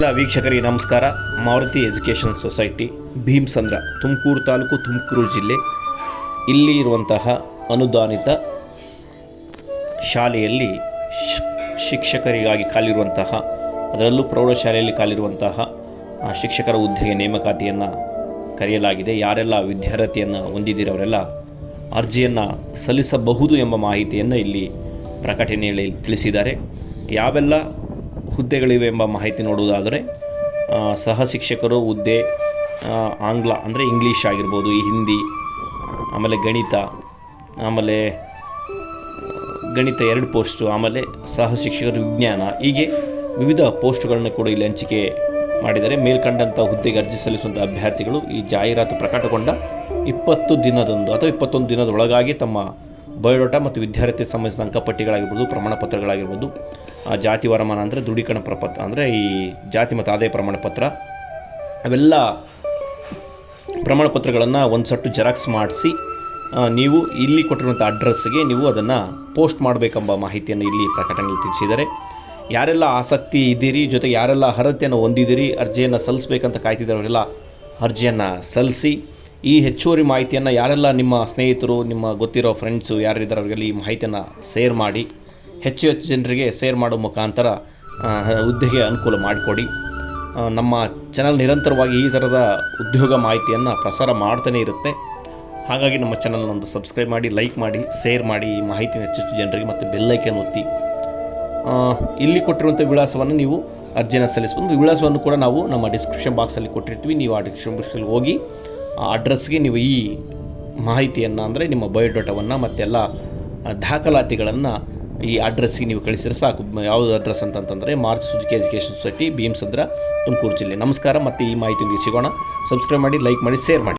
ಎಲ್ಲ ವೀಕ್ಷಕರಿಗೆ ನಮಸ್ಕಾರ. ಮಾರುತಿ ಎಜುಕೇಷನ್ ಸೊಸೈಟಿ, ಭೀಮಸಂದ್ರ, ತುಮಕೂರು ತಾಲೂಕು ತುಮಕೂರು ಜಿಲ್ಲೆ. ಇಲ್ಲಿ ಇರುವಂತಹ ಅನುದಾನಿತ ಶಾಲೆಯಲ್ಲಿ ಶಿಕ್ಷಕರಿಗಾಗಿ ಕಾಲಿರುವಂತಹ, ಅದರಲ್ಲೂ ಪ್ರೌಢಶಾಲೆಯಲ್ಲಿ ಕಾಲಿರುವಂತಹ ಶಿಕ್ಷಕರ ಹುದ್ದೆಗೆ ನೇಮಕಾತಿಯನ್ನು ಕರೆಯಲಾಗಿದೆ. ಯಾರೆಲ್ಲ ವಿದ್ಯಾರ್ಥಿಯನ್ನು ಹೊಂದಿದ್ದೀರವರೆಲ್ಲ ಅರ್ಜಿಯನ್ನು ಸಲ್ಲಿಸಬಹುದು ಎಂಬ ಮಾಹಿತಿಯನ್ನು ಇಲ್ಲಿ ಪ್ರಕಟಣೆಯಲ್ಲಿ ತಿಳಿಸಿದ್ದಾರೆ. ಯಾವೆಲ್ಲ ಹುದ್ದೆಗಳಿವೆ ಎಂಬ ಮಾಹಿತಿ ನೋಡುವುದಾದರೆ ಸಹ ಶಿಕ್ಷಕರು ಹುದ್ದೆ ಆಂಗ್ಲ ಅಂದರೆ ಇಂಗ್ಲೀಷ್ ಆಗಿರ್ಬೋದು, ಈ ಹಿಂದಿ, ಆಮೇಲೆ ಗಣಿತ ಆಮೇಲೆ, ಗಣಿತ ಎರಡು ಪೋಸ್ಟು, ಆಮೇಲೆ ಸಹ ಶಿಕ್ಷಕರು ವಿಜ್ಞಾನ, ಹೀಗೆ ವಿವಿಧ ಪೋಸ್ಟ್ಗಳನ್ನು ಕೂಡ ಇಲ್ಲಿ ಹಂಚಿಕೆ ಮಾಡಿದ್ದಾರೆ. ಮೇಲ್ಕಂಡಂಥ ಹುದ್ದೆಗೆ ಅರ್ಜಿ ಸಲ್ಲಿಸುವಂಥ ಅಭ್ಯರ್ಥಿಗಳು ಈ ಜಾಹೀರಾತು ಪ್ರಕಟಗೊಂಡ ಇಪ್ಪತ್ತು ದಿನದಂದು ಅಥವಾ ಇಪ್ಪತ್ತೊಂದು ದಿನದೊಳಗಾಗಿ ತಮ್ಮ ಬಯೋಡಾಟಾ ಮತ್ತು ವಿದ್ಯಾರ್ಥಿ ಸಂಬಂಧಿಸಿದ ಅಂಕಪಟ್ಟಿಗಳಾಗಿರ್ಬೋದು ಪ್ರಮಾಣ ಪತ್ರಗಳಾಗಿರ್ಬೋದು ಜಾತಿ ವರಮಾನ ಅಂದರೆ ದೃಢೀಕರಣ ಪ್ರಪತ್ರ, ಅಂದರೆ ಈ ಜಾತಿ ಮತ್ತು ಆದಾಯ ಪ್ರಮಾಣ ಪತ್ರ ಅವೆಲ್ಲ ಪ್ರಮಾಣ ಪತ್ರಗಳನ್ನು ಒಂದು ಸಟ್ಟು ಜೆರಾಕ್ಸ್ ಮಾಡಿಸಿ ನೀವು ಇಲ್ಲಿ ಕೊಟ್ಟಿರುವಂಥ ಅಡ್ರೆಸ್ಗೆ ನೀವು ಅದನ್ನು ಪೋಸ್ಟ್ ಮಾಡಬೇಕೆಂಬ ಮಾಹಿತಿಯನ್ನು ಇಲ್ಲಿ ಪ್ರಕಟಣೆಯಲ್ಲಿ ತಿಳಿಸಿದ್ದಾರೆ. ಯಾರೆಲ್ಲ ಆಸಕ್ತಿ ಇದ್ದೀರಿ ಜೊತೆಗೆ ಯಾರೆಲ್ಲ ಅರ್ಹತೆಯನ್ನು ಹೊಂದಿದ್ದೀರಿ, ಅರ್ಜಿಯನ್ನು ಸಲ್ಲಿಸಬೇಕಂತ ಕಾಯ್ತಿದ್ದವರೆಲ್ಲ ಅರ್ಜಿಯನ್ನು ಸಲ್ಲಿಸಿ ಈ ಹೆಚ್ಚುವರಿ ಮಾಹಿತಿಯನ್ನು ಯಾರೆಲ್ಲ ನಿಮ್ಮ ಸ್ನೇಹಿತರು, ನಿಮ್ಮ ಗೊತ್ತಿರೋ ಫ್ರೆಂಡ್ಸು ಯಾರಿದ್ದಾರೆ ಅವರಿಗೆಲ್ಲ ಈ ಮಾಹಿತಿಯನ್ನು ಶೇರ್ ಮಾಡಿ, ಹೆಚ್ಚು ಹೆಚ್ಚು ಜನರಿಗೆ ಶೇರ್ ಮಾಡೋ ಮುಖಾಂತರ ಹುದ್ದೆಗೆ ಅನುಕೂಲ ಮಾಡಿಕೊಡಿ. ನಮ್ಮ ಚಾನಲ್ ನಿರಂತರವಾಗಿ ಈ ಥರದ ಉದ್ಯೋಗ ಮಾಹಿತಿಯನ್ನು ಪ್ರಸಾರ ಮಾಡ್ತಾನೇ ಇರುತ್ತೆ. ಹಾಗಾಗಿ ನಮ್ಮ ಚಾನಲ್ನೊಂದು ಸಬ್ಸ್ಕ್ರೈಬ್ ಮಾಡಿ ಲೈಕ್ ಮಾಡಿ ಶೇರ್ ಮಾಡಿ, ಈ ಮಾಹಿತಿನ ಹೆಚ್ಚು ಜನರಿಗೆ ಮತ್ತು ಬೆಲ್ಲೈಕನ್ ಒತ್ತಿ. ಇಲ್ಲಿ ಕೊಟ್ಟಿರುವಂಥ ವಿಳಾಸವನ್ನು ನೀವು ಅರ್ಜಿನ ಸಲ್ಲಿಸ್ಬೋದು ವಿಳಾಸವನ್ನು ಕೂಡ ನಾವು ನಮ್ಮ ಡಿಸ್ಕ್ರಿಪ್ಷನ್ ಬಾಕ್ಸಲ್ಲಿ ಕೊಟ್ಟಿರ್ತೀವಿ. ನೀವು ಆ ಡಿಸ್ಕ್ರಿಪ್ಷನ್ ಬಾಕ್ಸಲ್ಲಿ ಹೋಗಿ ಅಡ್ರೆಸ್ಗೆ ನೀವು ಈ ಮಾಹಿತಿಯನ್ನು ಅಂದರೆ ನಿಮ್ಮ ಬಯೋಡೇಟಾವನ್ನು ಮತ್ತೆಲ್ಲ ದಾಖಲಾತಿಗಳನ್ನು ಈ ಅಡ್ರೆಸ್ಗೆ ನೀವು ಕಳಿಸಿದ್ರೆ ಸಾಕು. ಯಾವುದು ಅಡ್ರೆಸ್ ಅಂತಂತಂದರೆ March Suzuki education society Bheemasandra Tumakuru ಜಿಲ್ಲೆ. ನಮಸ್ಕಾರ, ಮತ್ತು ಈ ಮಾಹಿತಿಯೊಂದಿಗೆ ಸಿಗೋಣ. ಸಬ್ಸ್ಕ್ರೈಬ್ ಮಾಡಿ ಲೈಕ್ ಮಾಡಿ ಶೇರ್ ಮಾಡಿ.